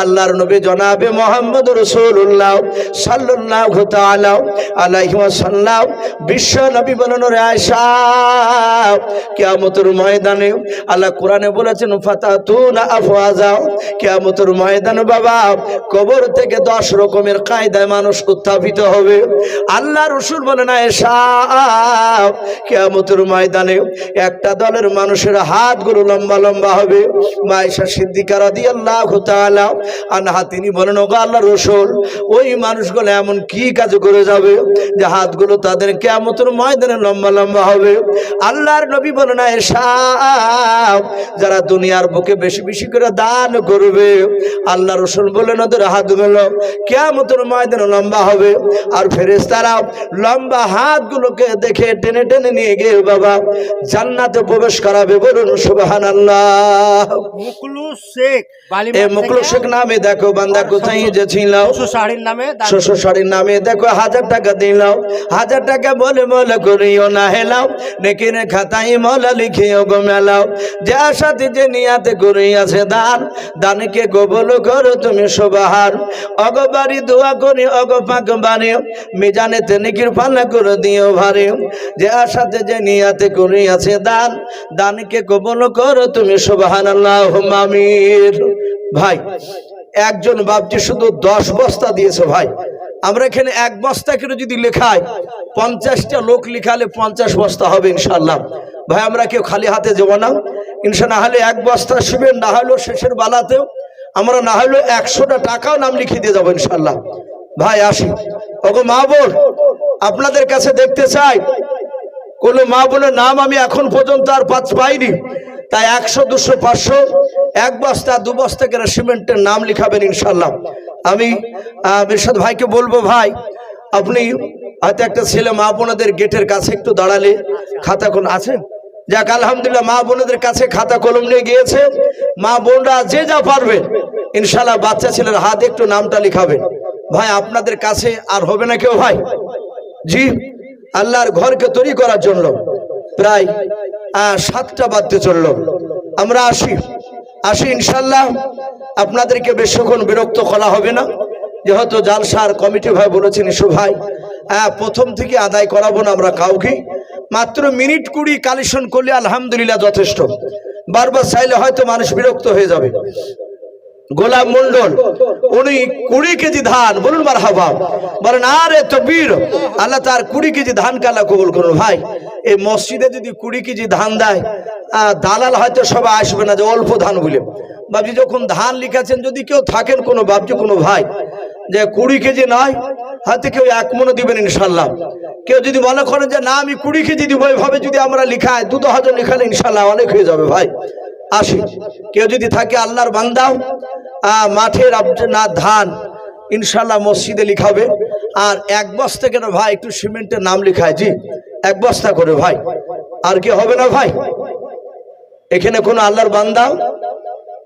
আল্লাহর নবী জনাবে মোহাম্মদ রসুল্লাহ সাল্লাহ আলাইহি ওয়াসাল্লাম। বিশ্ব নবী বলেন রে আয়েশা, কিয়ামতের ময়দানে আল্লাহ কোরআনে বলেছেন ফাতা তু না ফাতাতুনা আফওয়াজা। কিয়ামতের ময়দানে বাবা, কবর থেকে দশ রকমের কায়দায় মানুষ উত্থাপিত হবে। আল্লাহ রসুল বলেন, আয়েশা, কিয়ামতের ময়দানে একটা দলের মানুষের হাতগুলো লম্বা লম্বা হবে। মায়েশা সিদ্দিকা রাদিয়াল্লাহু তাআলা আনহা তিনি বলেন ওগো আল্লাহ রসুল ওই মানুষগুলো এমন কি কাজ করে যাবে যে হাতগুলো তাদের কিয়ামতের ময়দানে লম্বা লম্বা হবে? আল্লাহর নবী বলেন আয়েশা যারা দুনিয়ার বুকে বেশি বেশি করে দান করবে আল্লাহ রসুল বলেন ওদের হাতগুলো কেমতের ময়দানে লম্বা হবে। আর ফেরেস্তারা লম্বা হাতগুলোকে দেখে টেনে টেনে নিয়ে গিয়ে বাবা জান্নাতে প্রবেশ করাবে বলুন সুবাহান আল্লাহ মুকলুস শেখ এ মুকলুক শেখ নামে দেখো বান্দা কোথায় যে ছিল শাড়ির নামে শ্বশুর শাড়ির নামে দেখো হাজার টাকা দিলাম। হাজার টাকা বলে মলে করিও না হেলাও। নেকিনে খাতাই মলা লিখিও গো মেলাও। যে আশাতে যে নিয়াতে করিয়াছে দান। দানকে কবল করো তুমি সবাহার অগবারি দোয়া করি অগ পাক বাড়ি মিজানে তেনিকির পাল্লা করে দিও ভারে। যে আশাতে যে নিয়াতে করিয়াছে দান। দানকে কবল করো তুমি সবাহান আল্লাহ মামির ভাই, একজন বাপজি শুধু দশ বস্তা দিয়েছে ভাই। আমরা এখানে এক বস্তা করে যদি লেখাই, পঞ্চাশটা লোক লিখালে পঞ্চাশ বস্তা হবে ইনশাল্লাহ ভাই, আমরা কেউ খালি হাতে যাব না। ইনশা না হলে এক বস্তা শিবের না হলেও শেষের বালাতেও আমরা না হলেও একশোটা টাকাও নাম লিখিয়ে দিয়ে যাব ইনশাল্লাহ ভাই, আসি। ওগো মা বোন, আপনাদের কাছে দেখতে চাই। কোনো মা বোনের নাম আমি এখন পর্যন্ত আর পাঁচ পাইনি। তাই একশো, দুশো, পাঁচশো এক বস্তা দু বস্তা করে সিমেন্টের নাম লিখাবেন ইনশাল্লাহ আমি আহ, ভাইকে বলব ভাই আপনি হয়তো একটা ছেলে মা বোনদের গেটের কাছে একটু দাঁড়ালে খাতা কোন আছে? যাক আলহামদুলিল্লাহ মা বোনদের কাছে খাতা কলম নিয়ে গিয়েছে। মা বোনরা যে যা পারবে ইনশাল্লাহ বাচ্চা ছেলের হাতে একটু নামটা লিখাবেন ভাই আপনাদের কাছে আর হবে না কেউ ভাই? জি আল্লাহর ঘরকে তৈরি করার জন্য প্রায় সাতটা বাদ্যে চলল। আমরা আসি। আসি ইনশাল্লাহ। আপনাদেরকে বেশিক্ষণ বিরক্ত করা হবে না। যেহেতু জালসার কমিটি ভাই বলেছেন, ইসু ভাই প্রথম থেকে আদায় করাবো না আমরা কাউকে। মাত্র মিনিট কুড়ি কালেকশন করলে আলহামদুলিল্লাহ যথেষ্ট। বারবার চাইলে হয়তো মানুষ বিরক্ত হয়ে যাবে। গোলাম মন্ডল, উনি কুড়ি কেজি ধান, বলুন মার হাবা বলেন, আরে বীর আল্লাহ তার কুড়ি কেজি ধান কালা কবুল করুন ভাই। এই মসজিদে যদি কুড়ি কেজি ধান দেয় দালাল হয়তো সবাই আসবে না যে অল্প ধান বলে। বাবজি যখন ধান লিখেছেন, যদি কেউ থাকেন কোনো বাবজি কোনো ভাই, যে কুড়ি কেজি নয়, হয়তো কেউ এক মনে দিবেন ইনশাল্লাহ। কেউ যদি মনে করেন যে, না, আমি কুড়ি কেজি দিব। এইভাবে যদি আমরা লিখাই দু হাজার লিখালে ইনশাল্লাহ অনেক হয়ে যাবে ভাই। আসি। কেউ যদি থাকে আল্লাহর বান্দাও মাঠের না ধান ইনশাল্লাহ মসজিদে লিখাবে আর এক বস্তা কেন ভাই একটু সিমেন্টের নাম লিখায় জি। এক বস্তা করে ভাই। আর কি হবে না ভাই? এখানে কোনো আল্লাহর বান্দাও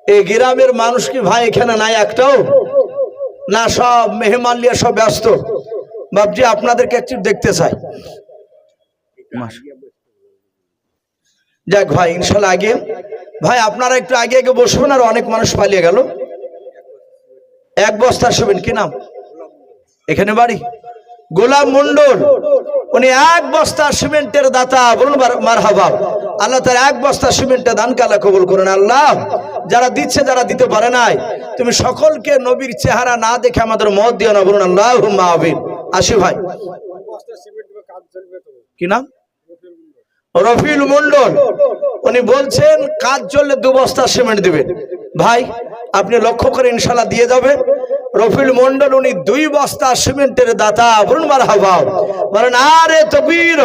এই গ্রামের মানুষ কি ভাই এখানে নাই একটাও? না সব মেহমান নিয়ে সব ব্যস্ত। বাবজি আপনাদেরকে একটু দেখতে চাই। যাক ভাই ইনশাল্লাহ আগে ভাই আপনারা একটু আগে আগে বসবেন আর অনেক মানুষ পালিয়ে গেল। এক বস্তা শুবেন কি নাম? এখানে বাড়ি? গোলাম মন্ডল উনি এক বস্তা সিমেন্টের দাতা বলুন মার হাবা আল্লাহ তার এক বস্তা সিমেন্টের দান কালা কবুল করেন। আল্লাহ যারা দিচ্ছে যারা দিতে পারে নাই। তুমি সকলকে নবীর চেহারা না দেখে আমাদের মত দিও না বলুন আল্লাহ আসি ভাই। কি নাম? রফিল মন্ডল উনি বলছেন, কাজ চললে দু বস্তা সিমেন্ট দিবেন ভাই, আপনি লক্ষ্য করে ইনশাল্লাহ দিয়ে যাবেন। রফিল মন্ডল উনি দুই বস্তা সিমেন্টের দাতা বলুন মার হাবা বলেন, আরে তবির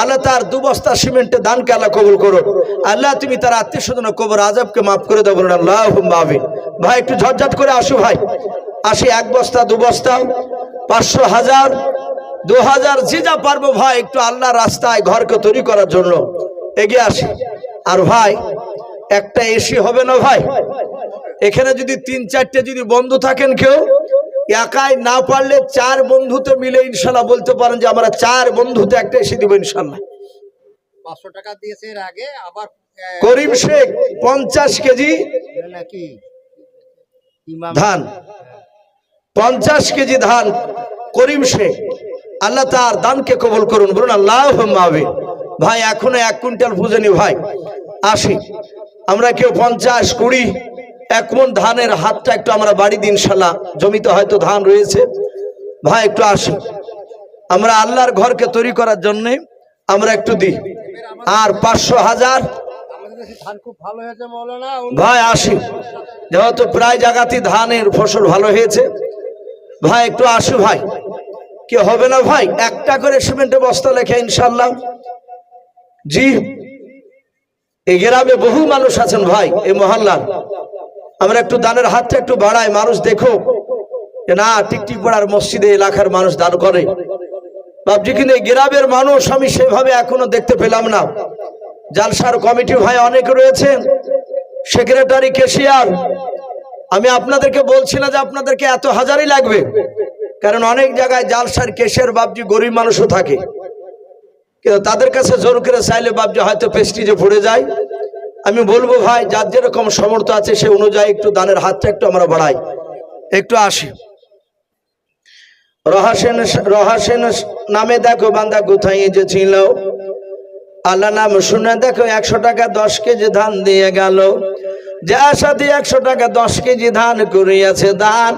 আল্লাহ তার দু বস্তা সিমেন্টের দানকে আল্লাহ কবুল করুন আল্লাহ, তুমি তার আত্মীয় স্বজন কবর আজবকে মাফ করে দেবো আল্লাহ মাহবিন ভাই, একটু ঝটঝট করে আসো, ভাই। আসি এক বস্তা, দু বস্তা, পাঁচশো হাজার দু হাজার যে যা পারব ভাই একটু আল্লাহ রাস্তায় ঘরকে তৈরি করার জন্য। এগিয়ে আসি। আর ভাই একটা এসি হবে না ভাই? এখানে যদি তিন চারটে যদি বন্ধু থাকেন কেউ একাই না পারলে চার বন্ধুতে মিলে ইনশাল্লাহ বলতে পারেন যে আমরা চার বন্ধুতে একটা এসে দিব ইনশাল্লাহ। পাঁচশো টাকা দিয়েছে এর আগে আবার করিম শেখ পঞ্চাশ কেজি ধান। পঞ্চাশ কেজি ধান। করিম শেখ আল্লাহ তার দানকে কবল করুন, বলুন আল্লাহ ভাই, এখনও এক কুইন্টাল বুঝেনি ভাই আসি আমরা কেউ পঞ্চাশ, কুড়ি, এক মন ধানের হাতটা একটু আমরা বাড়ি দিন শালা জমিতে হয়তো ধান রয়েছে। ভাই, একটু আসি। আমরা আল্লাহর ঘরকে তৈরি করার জন্যে আমরা একটু দিই। আর পাঁচশো হাজার। ভাই, আসি। যেহেতু প্রায় জায়গাতেই ধানের ফসল ভালো হয়েছে। ভাই, একটু আসু ভাই। কি হবে না ভাই? একটা করে সিমেন্টে বস্তা লেখে ইনশাল্লাহ জি, এই গ্রামে বহু মানুষ আছেন ভাই, এই মহল্লার। আমরা একটু দানের হাতটা একটু বাড়াই, মানুষ দেখো। না, টিকটিক পাড়ার মসজিদে এলাকার মানুষ দান করে। ভাবছি কিন্তু এই গ্রামের মানুষ আমি সেভাবে এখনও দেখতে পেলাম না। জালসার কমিটি ভাই অনেক রয়েছেন সেক্রেটারি, কেশিয়ার। আমি আপনাদেরকে বলছি না যে আপনাদেরকে এত হাজারই লাগবে। কারণ অনেক জায়গায় জালসার কেশিয়ার বাবজি গরিব মানুষও থাকে। কিন্তু তাদের কাছে জোর করে চাইলে বাবজি হয়তো পেস্টিজে পড়ে যায়। আমি বলব ভাই, যার যেরকম সমর্থ আছে সে অনুযায়ী একটু দানের হাতটা একটু আমরা বাড়াই। একটু আসি। রহাসেন রহাসেন নামে দেখো বান্দা কোথায় যে ছিল। আল্লাহ নাম শুনে দেখো, একশো টাকা দশ কেজি ধান দিয়ে গেল। যে সাথে একশো টাকা দশ কেজি ধান করিয়াছে দান।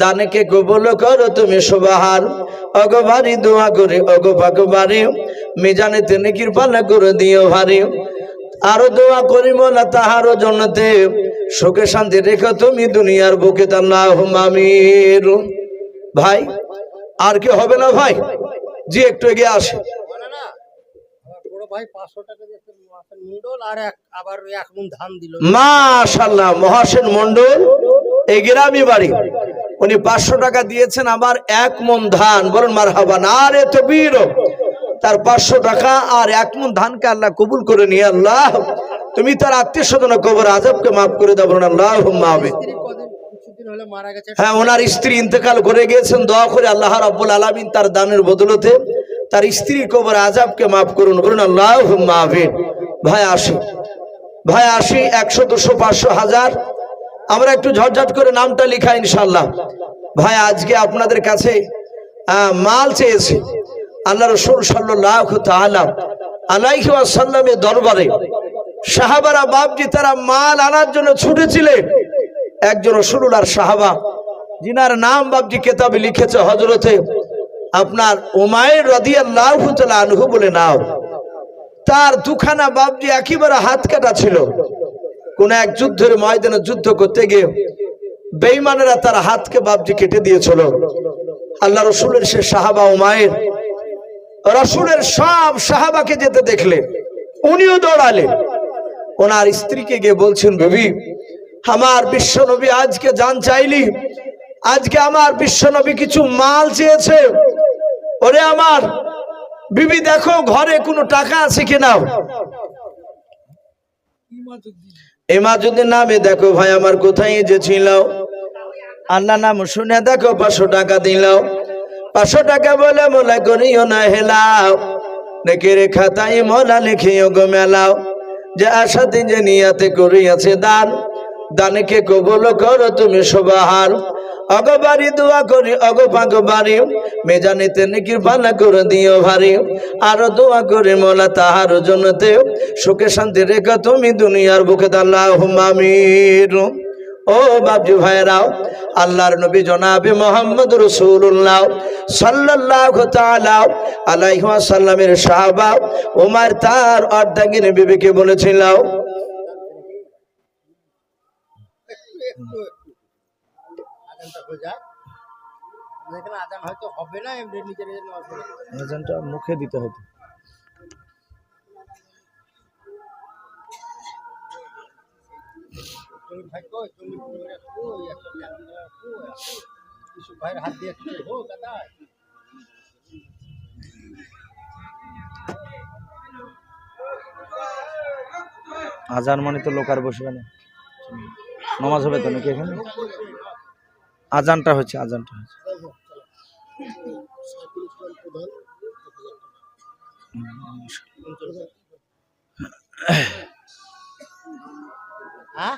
দানকে কবল করো তুমি সুবাহার অগভারি দোয়া করে অগপাক বাড়ি মেজানে তেনে কৃপালা করে দিও ভারি। আরও দোয়া করি না তাহারও জন্যতে। সুখে শান্তি রেখো তুমি দুনিয়ার বুকে তার না হুমামির ভাই আর কি হবে না ভাই? জি একটু এগিয়ে আসে। মাশাল্লাহ মহাসেন মন্ডল এই গ্রামই বাড়ি। উনি পাঁচশো টাকা দিয়েছেন আবার এক মন ধান। বলুন মার হাবান আর এত বীর তার পাঁচশো টাকা আর এক মন ধানকে আল্লাহ কবুল করে নিয়ে আল্লাহ তুমি তার আত্মীয় স্বজন কবর আজবকে মাফ করে দেবো আল্লাহ মাহবে হ্যাঁ ওনার স্ত্রী ইন্তেকাল করে গিয়েছেন দোয়া করে আল্লাহ রাব্বুল আলামিন তার দানের বদলতে তার স্ত্রীর কবর আজাবকে মাফ করুন বলুন আল্লাহ মাহবিন ভাই আসি। ভাই আসি একশো দুশো পাঁচশো হাজার। আমরা একটু ঝটঝট করে নামটা লিখা ইনশাল্লাহ ভাই, আজকে আপনাদের কাছে মাল চেয়েছে। আল্লাহ রসুল সাল্লাহ ওয়াসাল্লামের দরবারে সাহাবারা বাপজি তারা মাল আনার জন্য ছুটেছিলেন। একজন রসুল্লাহর সাহাবা, যিনার নাম বাপজি কেতাবে লিখেছে হজরতে আপনার উমায়ের রদি আল্লাহ আনহু বলে নাও। তার দুখানা বাপজি একেবারে হাত কাটা ছিল। কোন এক যুদ্ধের ময়দানে যুদ্ধ করতে গিয়ে বেইমানেরা তার হাতকে বাপজি কেটে দিয়েছিল। আল্লাহ রসুলের সে সাহাবা ও মায়ের রসুলের সব সাহাবাকে যেতে দেখলে, উনিও দৌড়ালে। ওনার স্ত্রীকে গিয়ে বলছেন, বেবি, আমার বিশ্বনবী আজকে জান চাইলি? আজকে আমার বিশ্বনবী কিছু মাল চেয়েছে? ওরে আমার, বিবি দেখো ঘরে কোনো টাকা আছে কিনা? এমাজুদ্দিন নামে দেখো ভাই, আমার কোথায় যে ছিল আল্লাহ নাম শুনে দেখো, পাঁচশো টাকা দিল পাঁচশো টাকা বলে মোলা করিও না, হেলাও। নেকের খাতায় মোলা লিখিও গো মেলাও। যে আশাতে যে নিয়াতে করিয়াছে দান। দানকে কবল করো তুমি সবাহার অগবারি দোয়া করি অগপাগ বাড়ি। মেজানিতে নিকির পালা করে দিও ভারি। আরও দোয়া করি মোলা তাহার জন্যতে। সুখে শান্তি রেখা তুমি দুনিয়ার বুকে দাল্লাহ মামির ও বাবজি ভাইরাও আল্লাহর নবী জনাবে মোহাম্মদ রসুল্লাহ সাল্লাল্লাহু তাআলা আলাইহি ওয়াসাল্লামের সাহাবা ওমর তার অর্ধাঙ্গিনী বিবিকে বলেছিল। এখানে আজান হয়তো হবে না এমনি নিজের নিজের নামাজ পড়ে। আজানটা মুখে দিতে হতো ভাইয়ের দিয়ে দাদা আজান মানে তো লোক আর বসবে না। নামাজ হবে তো নাকি এখানে? আজানটা হচ্ছে আজানটা হচ্ছে হ্যাঁ?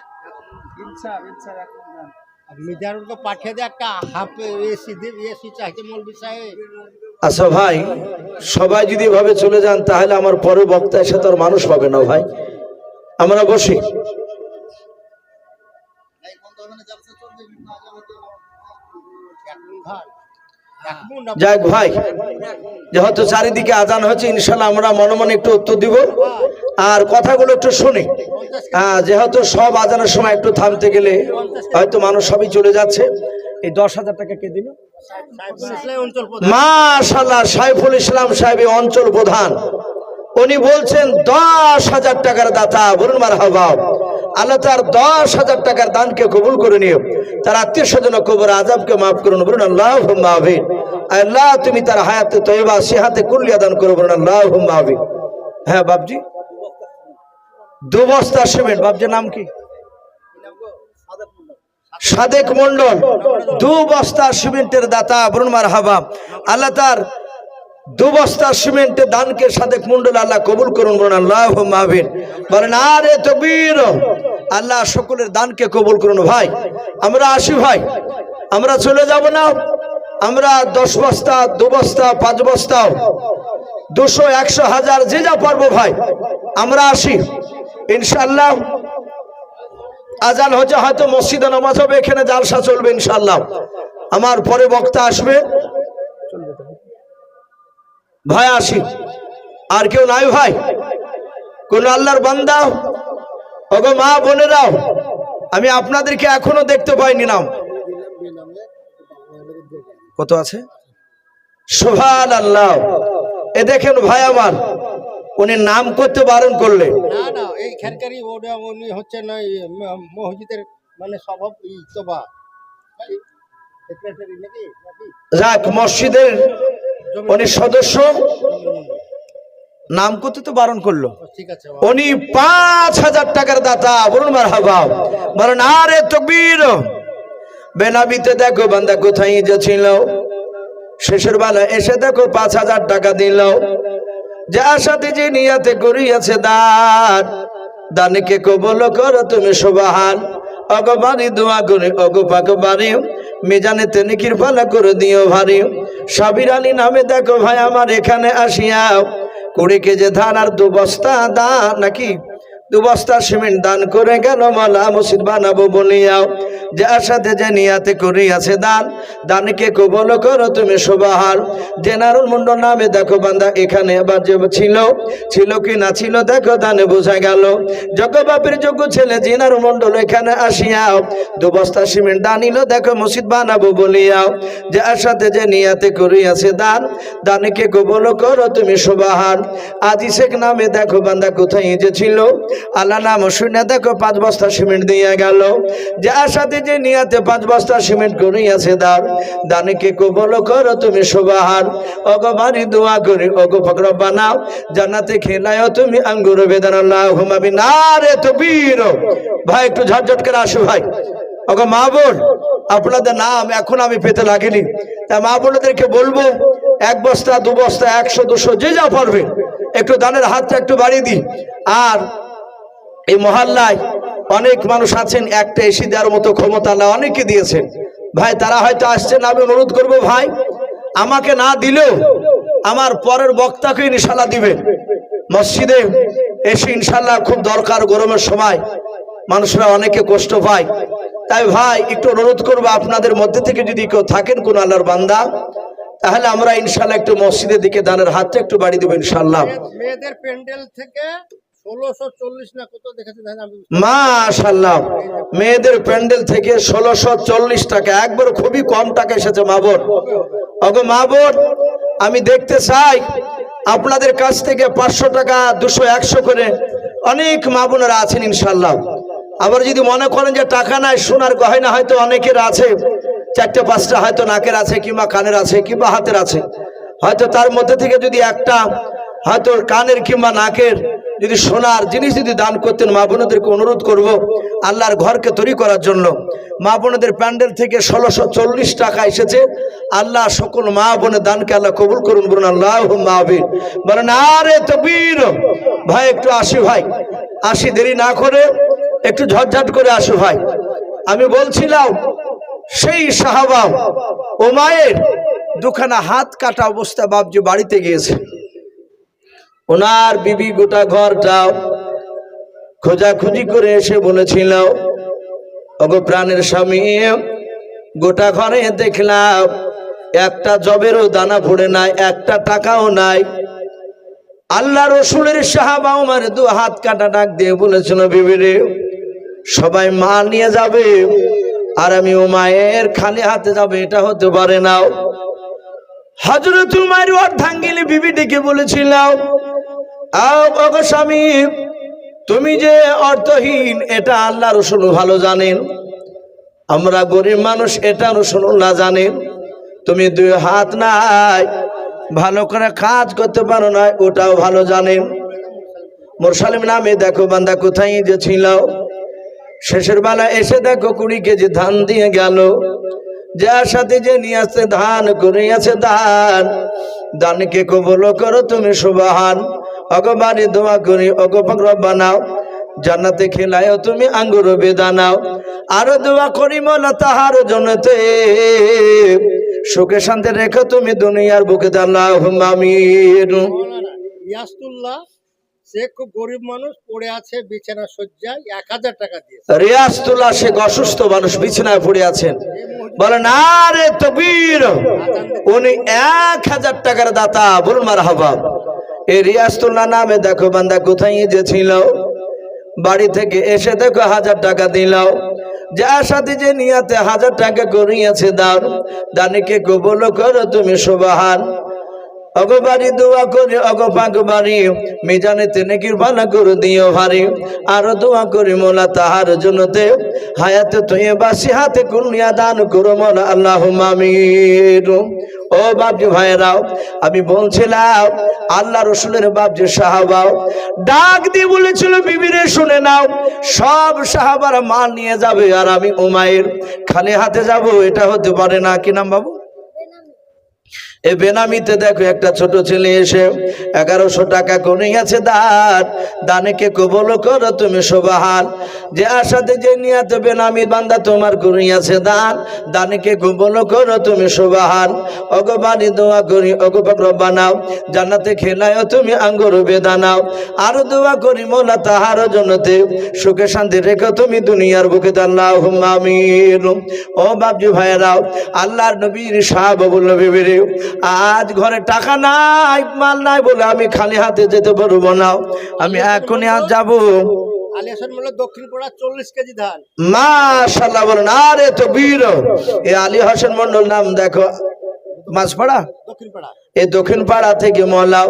পাঠিয়ে দে একটা হাফ এসি দিয়ে এসি চাইছে মৌলবি সাহেব। আচ্ছা ভাই সবাই যদি এভাবে চলে যান তাহলে আমার পরে বক্তা এসে তো আর মানুষ পাবে না ভাই। আমরা বসি। এখন ভাই, যেহেতু চারিদিকে আজান হচ্ছে ইনশাল্লাহ আমরা মনে মনে একটু উত্তর দিব। আর কথাগুলো একটু শুনি। হ্যাঁ যেহেতু সব আজানের সময় একটু থামতে গেলে হয়তো মানুষ সবই চলে যাচ্ছে। এই দশ হাজার টাকা কে দিল? মাশাল্লাহ সাইফুল ইসলাম সাহেব অঞ্চল প্রধান। উনি বলছেন, দশ হাজার টাকার দাতা, বলুন মার হাবা আল্লাহ তার দশ হাজার টাকার দানকে কবুল করে নিও। তার আত্মীয় স্বজন কবর আজাবকে মাফ করুন, বলুন আল্লাহ মাহবিন আল্লাহ, তুমি তার হায়াতে তৈবা সিহাতে কুল্লিয়া দান করো, বলুন আল্লাহ মাহবিন হ্যাঁ বাবজি দু বস্তা সিমেন্ট বাবজির নাম কি? সাদেক মন্ডল দু বস্তা সিমেন্টের দাতা বরুণ মার হাবা আল্লাহ তার দু বস্তা সিমেন্টের দানকে সাদেক মন্ডল আল্লাহ কবুল করুন, বলুন আল্লাহ মাহবিন বলেন, আরে তকবীর, আল্লাহ সকলের দানকে কবুল করুন, ভাই। আমরা আসি, ভাই। আমরা চলে যাব না। আমরা দশ বস্তা, দু বস্তা, পাঁচ বস্তা, দুশো, একশো হাজার, যে যা পারব, ভাই। আমরা আসি। ইনশাল্লাহ আজান হচ্ছে হয়তো মসজিদে নামাজ হবে, এখানে জালসা চলবে ইনশাল্লাহ আমার পরে বক্তা আসবে। ভাই আসি। আর কেউ নাই ভাই। কোন আল্লাহর বান্দা? ওগো মা বোনেরাও আমি আপনাদেরকে এখনও দেখতে পাইনি নাম কত আছে? সোভান আল্লাহ এ দেখেন ভাই আমার উনি নাম করতে বারণ করলে না না এইখানকারই ওটা উনি হচ্ছেন ওই ম- মসজিদের মানে স্বভাব যাক মসজিদের উনি সদস্য। নাম করতে তো বারণ করল। উনি পাঁচ হাজার টাকার দাতা বলুন মার বলেন আরে তকবীর বেনাবিতে দেখো বান্দা কোথায় যে ছিল শেষের বেলা এসে দেখো পাঁচ হাজার টাকা দিল। যে আশাতে যে নিয়াতে করিয়াছে দান দানকে কবল করো তুমি সুবাহান। অগবারি দোয়া করে অগপাক বাড়ি মেজানে তেনে কৃপালা করে দিও ভারি। সাবির আলী নামে দেখো ভাই, আমার এখানে আসিয়া কুড়ি কেজি ধান আর দু বস্তা দা নাকি দু বস্তা সিমেন্ট দান করে গেল, মালা মসজিদ বানাবো বলিয়াও। যে আশাতে যে নিয়াতে করিয়াছে দান, দানকে কবল করো তুমি সুবাহার জেনারুল মন্ডল নামে দেখো বান্দা, এখানে আবার যে ছিল ছিল কি না ছিল দেখো দানে বোঝা গেল। বাপের যোগ্য ছেলে জেনারুল মন্ডল এখানে আসিয়াও, দু বস্তা সিমেন্ট দানিল দেখো মসজিদ বানাবো বলিয়াও। যে আশাতে যে নিয়াতে করিয়াছে দান, দানকে কবল করো তুমি সুবাহার আজি শেখ নামে দেখো বান্দা কোথায় যে ছিল আল্লাহ নাম শুনে দেখো, পাঁচ বস্তা সিমেন্ট দিয়ে গেল। যে আশাতে যে নিয়াতে পাঁচ বস্তা সিমেন্ট করিয়াছে দান দানকে কবল করো তুমি সুবাহার। অগো বাড়ি দোয়া করি অগো ফকর বানাও। জান্নাতে খেলায় তুমি আঙ্গুর বেদান আল্লাহ ঘুমাবি না রে তো বীর ভাই, একটু ঝটঝট করে আসো ভাই। ওগো মা বোন, আপনাদের নাম এখন আমি পেতে লাগিনি। তা মা বোনদেরকে বলব, এক বস্তা, দু বস্তা, একশো, দুশো, যে যা পারবে। একটু দানের হাতটা একটু বাড়িয়ে দিই। আর এই মহল্লায় অনেক মানুষ আছেন, একটা এসি দেওয়ার মতো ক্ষমতা আল্লাহ অনেকে দিয়েছেন। ভাই, তারা হয়তো আসছেন আমি অনুরোধ করব ভাই, আমাকে না দিলেও আমার পরের বক্তাকে ইনশাল্লাহ দিবেন। মসজিদে এসে ইনশাল্লাহ খুব দরকার, গরমের সময় মানুষরা অনেকে কষ্ট পায়। তাই ভাই, একটু অনুরোধ করব, আপনাদের মধ্যে থেকে যদি কেউ থাকেন কোন আল্লাহর বান্দা, তাহলে আমরা ইনশাল্লাহ একটু মসজিদের দিকে দানের হাতটা একটু বাড়ি দেবো ইনশাল্লাহ মেয়েদের প্যান্ডেল থেকে মেয়েদের প্যান্ডেল থেকে ষোলোশো চল্লিশ টাকা। একবার খুবই কম টাকা এসেছে মা বোন। অগো মা বোন, আমি দেখতে চাই আপনাদের কাছ থেকে পাঁচশো টাকা, দুশো, একশো করে অনেক মা বোনেরা আছেন ইনশাল্লাহ আবার যদি মনে করেন যে টাকা নাই, সোনার গয়না হয়তো অনেকের আছে, চারটে, পাঁচটা হয়তো নাকের আছে, কিংবা কানের আছে, কিংবা হাতের আছে। হয়তো তার মধ্যে থেকে যদি একটা, হয়তো কানের কিংবা নাকের যদি সোনার জিনিস যদি দান করতেন, মা বোনদেরকে অনুরোধ করব আল্লাহর ঘরকে তৈরি করার জন্য। মা বোনদের প্যান্ডেল থেকে ষোলোশো চল্লিশ টাকা এসেছে। আল্লাহ সকল মা বোনের দানকে আল্লাহ কবুল করুন, বলুন আল্লাহ মাহবিন বলেন, আরে তবির ভাই, একটু আসি ভাই, আসি, দেরি না করে, একটু ঝটঝট করে আসো ভাই। আমি বলছিলাম, সেই সাহাবা, ও মায়ের দুখানা হাত কাটা অবস্থা বাবজি বাড়িতে গিয়েছে। ওনার বিবি গোটা ঘরটাও খোঁজাখুঁজি করে এসে বলেছিল, ওগো প্রাণের স্বামী, গোটা ঘরে দেখলাম একটা জবেরও দানা পড়ে নাই, একটা টাকাও নাই। আল্লাহ রসুলের সাহাবা আমার দু হাত কাটা ডাক দিয়ে বলেছিল বিবিরে সবাই মা নিয়ে যাবে আর আমি ও মায়ের খালি হাতে যাবে, এটা হতে পারে না। হজরত উমার অর্ধাঙ্গিনী বিবি ডেকে বলেছিলাম স্বামী, তুমি যে অর্থহীন, এটা আল্লাহ রসুল ভালো জানেন। আমরা গরিব মানুষ, এটা রসুল্লাহ জানেন। তুমি দুই হাত নাই, ভালো করে কাজ করতে পারো না ওটাও ভালো জানেন। মোরসালিম নামে দেখো, বান্দা কোথায় যে ছিল। শেষের বেলা এসে দেখো, কুড়ি কেজি ধান দিয়ে গেল। যার সাথে যে নিয়ে আসছে ধান করে আছে দান দানকে কবল করো তুমি, সুবাহান। অগবানি দোয়া করি অগপাক বানাও। জান্নাতে খেলায় তুমি আঙ্গুর বেদানাও আরও দোয়া করি মলা তাহার জনতে সুখে শান্তি রেখো তুমি দুনিয়ার বুকে মৌলানা ইয়াসতুল্লাহ সে খুব গরিব মানুষ পড়ে আছে বিছানা শয্যায় এক হাজার টাকা শেখ অসুস্থ মানুষ বিছানায় পড়ে আছেন এই মসজিদ বলে না রে তকবীর উনি এক হাজার টাকার দাতা বলুন মার হাবা এই রিয়াজতুল্লাহ নামে দেখো বান্দা কোথায় যে ছিল বাড়ি থেকে এসে দেখো হাজার টাকা দিল। যার সাথে যে নিয়াতে হাজার টাকা করিয়াছে দাও দানিকে কবল করো তুমি সুবাহান। অগবাড়ি দোয়া করে অগপাক বাড়ি, মিজানে তেনে কৃপানা করে দিও ভারি। আরও দোয়া করি মোলা তাহার জন্যতে। হায়াতে তুই বাসি হাতে কুনিয়া দান করো মোলা আল্লাহ মামির ও বাবজি ভাইরাও আমি বলছিলাম, আল্লাহ রসুলের বাবজি সাহাবাও, ডাক দিয়ে বলেছিল, বিবিরে শুনে নাও, সব সাহাবার মাল নিয়ে যাবে আর আমি উমায়ের খালি হাতে যাব, এটা হতে পারে না। কি নাম বাবু? এ বেনামিতে দেখো একটা ছোট ছেলে এসে এগারোশো টাকা করিয়াছে দান। দানেকে কবল করো তুমি সোবাহান। যে আশাতে, যে নিয়াতে বেনামি বান্দা তোমার করিয়াছে দান। দানেকে কবল করো তুমি সোবাহান। অগবানি দোয়া করি অগপাক বানাও জান্নাতে খেলায় তুমি আঙ্গুর বেদানাও। আরও দোয়া করি মোলা তাহার জন্যতে। সুখে শান্তি রেখো তুমি দুনিয়ার বুকে আল্লাহ আমিন। ও বাবজি ভাইয়েরাও, আল্লাহর নবীর সাহাব বলল বিবিরে আজ ঘরে টাকা নাই মাল নাই বলে আমি খালি হাতে যেতে পারব না। আমি এখনই আজ যাব। মাশাল্লাহ বলেন আরে তো বীর। এ আলী হাসান মন্ডল নাম দেখো মাছপাড়া দক্ষিণ পাড়া। এই দক্ষিণ পাড়া থেকে মলাও।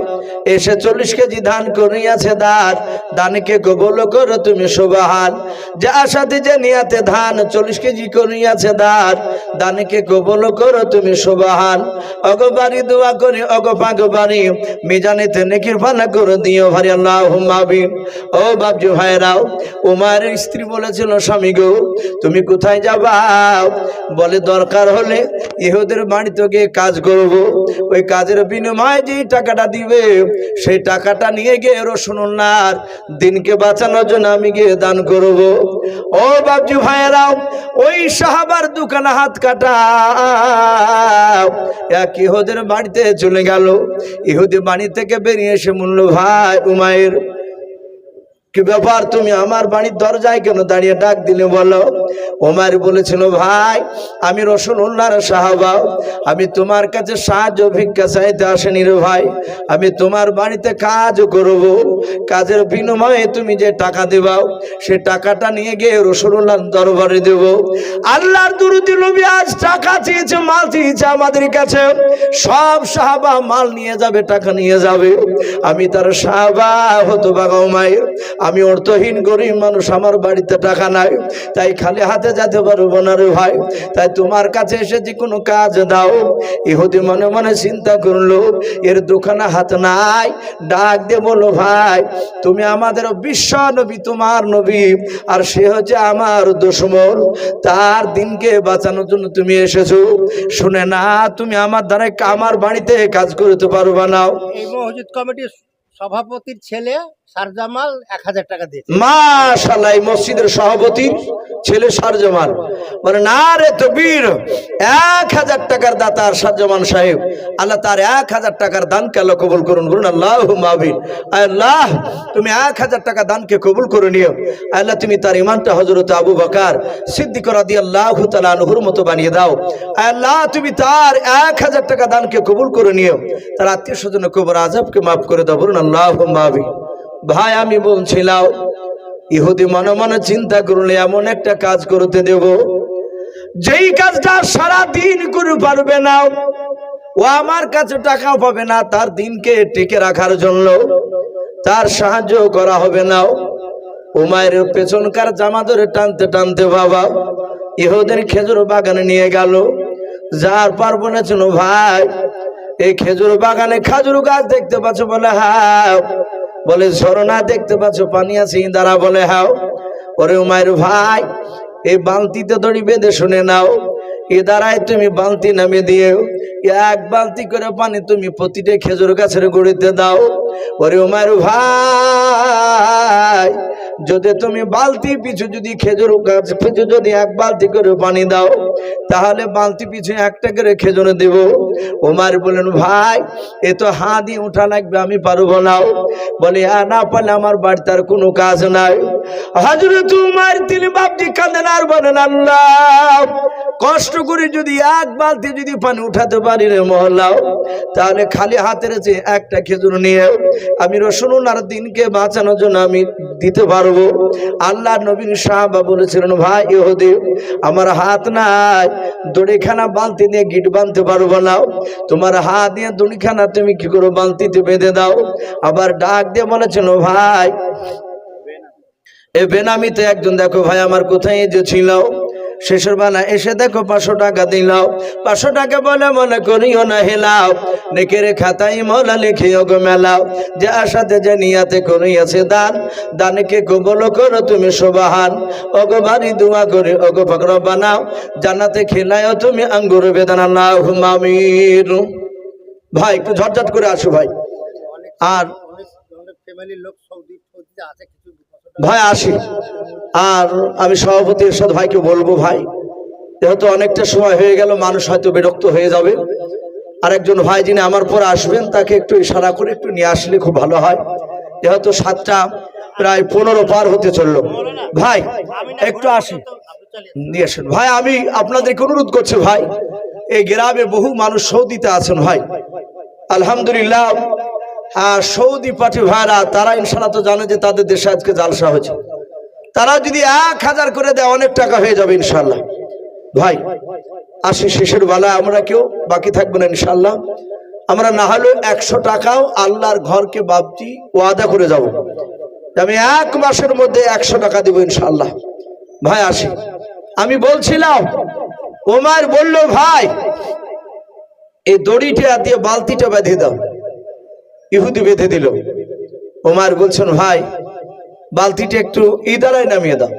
এসে চল্লিশ কেজি ধান করিয়াছে দান দানকে কবল করো তুমি সুবাহান। যে আশাতে যে নিয়াতে ধান, চল্লিশ কেজি করিয়াছে দান দানকে কবল করো তুমি সুবাহান। অগবাড়ি দোয়া করি, অগ পাগবাড়ি মিজানিতে নেকির ফানা করে দিও ভারি আল্লাহ হুমাবিন ও বাবজু ভাইরাও উমার স্ত্রী বলেছিল, স্বামী গো, তুমি কোথায় যাবা? বলে, দরকার হলে ইহুদের বাড়িতে গিয়ে কাজ করব। ওই কাজের বিনিময়ে যে টাকাটা দিবে, সেই টাকাটা নিয়ে গিয়ে রসুনার দিনকে বাঁচানোর জন্য আমি গিয়ে দান করব। ও বাবজু ভাইয়েরাও ওই সাহাবার দোকানে হাত কাটা এক ইহুদের বাড়িতে চলে গেল। ইহুদি বাড়ি থেকে বেরিয়ে এসে মূল্য ভাই উমায়ের কি ব্যাপার? তুমি আমার বাড়ির দরজায় কেন দাঁড়িয়ে ডাক দিলে বলো? ওমার বলেছিল, ভাই, আমি রসুল্লাহর সাহাবা। আমি তোমার কাছে সাহায্য ভিক্ষা চাইতে আসেনি রে ভাই। আমি তোমার বাড়িতে কাজ করব। কাজের বিনিময়ে তুমি যে টাকা দেবাও, সে টাকাটা নিয়ে গিয়ে রসুল্লাহর দরবারে দেব। আল্লাহর দুরুদি নবী আজ টাকা চেয়েছে, মাল চেয়েছে আমাদের কাছে। সব সাহাবা মাল নিয়ে যাবে, টাকা নিয়ে যাবে। আমি তার সাহাবা হতো বাগাও মায়ের আমি অর্থহীন গরিব মানুষ, আমার বাড়িতে টাকা নাই। তাই খালি হাতে যেতে পারব না রে ভাই। তাই তোমার কাছে এসে যে কোনো কাজ দাও। ইহুদি মনে মনে চিন্তা করল, এর দোকানে হাত নাই। ডাক দিয়ে বলো ভাই, তুমি আমাদের বিশ্ব নবী, তোমার নবী, আর সে হচ্ছে আমার দুশ্মন। তার দিনকে বাঁচানোর জন্য তুমি এসেছ। শুনে না, তুমি আমার দ্বারা আমার বাড়িতে কাজ করতে পারবা না। এই মসজিদ কমিটির সভাপতির ছেলে মসজিদের ছেলে সারজমান বলে না রে তবির এক হাজার টাকার সাহেব। আল্লাহ তার এক হাজার টাকার কবুল করুন আল্লাহ, তুমি এক হাজার টাকা দানকে কবুল করে নিও। আল্লাহ, তুমি তার ইমানটা হজরত আবু বকার সিদ্দিক রাদি আল্লাহ তালানহুর মতো বানিয়ে দাও। আল্লাহ, তুমি তার এক হাজার টাকা দানকে কবুল করে নিও। তার আত্মীয় স্বজন কবর আজবকে মাফ করে দাও, বলুন আল্লাহ মাহবিন ভাই, আমি বলছিলাম, ইহুদি মনে মনে চিন্তা করলে এমন একটা কাজ করতে দেব। যেই কাজটা সারা দিন করে পারবে না, ও আমার কাছে টাকাও পাবে না, তার দিনকে টিকে রাখার জন্য তার সাহায্য করা হবে না। উমায়ের পেছনকার জামা ধরে টানতে টানতে বাবা, ইহুদের খেজুর বাগানে নিয়ে গেল। যার পারব না ভাই, এই খেজুর বাগানে খাজুর গাছ দেখতে পাচ্ছ বলে হ্যাঁ বলে ঝরনা দেখতে পাচ্ছ পানি আছে দাঁড়া বলে, হাও, ওরে উমায়ের ভাই, এই বালতিতে দড়ি বেঁধে শুনে নাও, এ দ্বারায় তুমি বালতি নামে দিও এক বালতি করে পানি তুমি প্রতিটা খেজুর গাছের গড়িতে দাও। ওরে উমায়ের ভাই, যদি তুমি বালতি পিছু যদি খেজুর গাছ পিছু যদি এক বালতি করে পানি দাও, তাহলে বালতি পিছু একটা করে খেজুর দেব। ওমার বলেন ভাই, এ তো হাঁ দিয়ে উঠা লাগবে, আমি পারব না। বলে না পারলে আমার বাড়িতে আর কোনো কাজ নাই। হাজরে তোমার তিনি বাপজি কাঁদেন, আর বলেন, আল্লাহ, কষ্ট করে যদি এক বালতি যদি পানি উঠাতে পারি রে মহল্লাও তাহলে খালি হাতের যে একটা খেজুর নিয়ে আমি রসুন আর দিনকে বাঁচানোর জন্য আমি দিতে পারব। আল্লাহ নবীন সাহাবা বলেছিলেন, ভাই, ইহুদি, আমার হাত নাই, দড়িখানা বালতি নিয়ে গিট বাঁধতে পারব না। তোমার হাত দিয়ে দুনিখানা তুমি কি করো? বালতিতে বেঁধে দাও। আবার ডাক দিয়ে বলেছিল ভাই, এ বেনামিতে একজন দেখো ভাই, আমার কোথায় যে ছিল শেষের বেলা এসে দেখো পাঁচশো টাকা দিলাও পাঁচশো টাকা বলে মনে করিও না, হেলাও। নেকেরে খাতাই মলা লিখিও গো মেলাও। যে আশাতে, যে নিয়াতে করিয়াছে দান। দানকে কবল করো তুমি সোবাহান ওগো বাড়ি দোয়া করে ওগো পাকড় বানাও। জানাতে খেলায়ও তুমি আঙ্গুর বেদনা না হুমামির ভাই, একটু ঝটঝট করে আসো ভাই। আর সৌদি আছে ভাই, আসি। আর আমি সভাপতি এরশাদ ভাইকে বলব ভাই, যেহেতু অনেকটা সময় হয়ে গেল, মানুষ হয়তো বিরক্ত হয়ে যাবে। আর একজন ভাই যিনি আমার পর আসবেন, তাকে একটু ইশারা করে একটু নিয়ে আসলে খুব ভালো হয়। যেহেতু সাতটা প্রায় পনেরো পার হতে চলল। ভাই, একটু আসি। নিয়ে আসেন। ভাই, আমি আপনাদেরকে অনুরোধ করছি ভাই, এই গ্রামে বহু মানুষ সৌদিতে আছেন ভাই। আলহামদুলিল্লাহ সৌদি পার্টি ভাইরা, তারা ইনশাল্লাহ তো জানে যে তাদের দেশে আজকে জালসা হয়েছে। তারা যদি এক হাজার করে দেয়, অনেক টাকা হয়ে যাবে ইনশাল্লাহ ভাই, আসি শেষের বেলায়, আমরা কেউ বাকি থাকব না ইনশাল্লাহ আমরা না হলেও একশো টাকাও আল্লাহর ঘরকে বাপটি ওয়াদা করে যাব। আমি এক মাসের মধ্যে একশো টাকা দিব ইনশাল্লাহ ভাই, আসি। আমি বলছিলাম, ওমার বলল, ভাই, এই দড়িটা দিয়ে বালতিটা বেঁধে দাও। ইহুদি বেঁধে দিল। ওমার বলছেন ভাই বালতিটা একটু ইদারায় নামিয়ে দাও।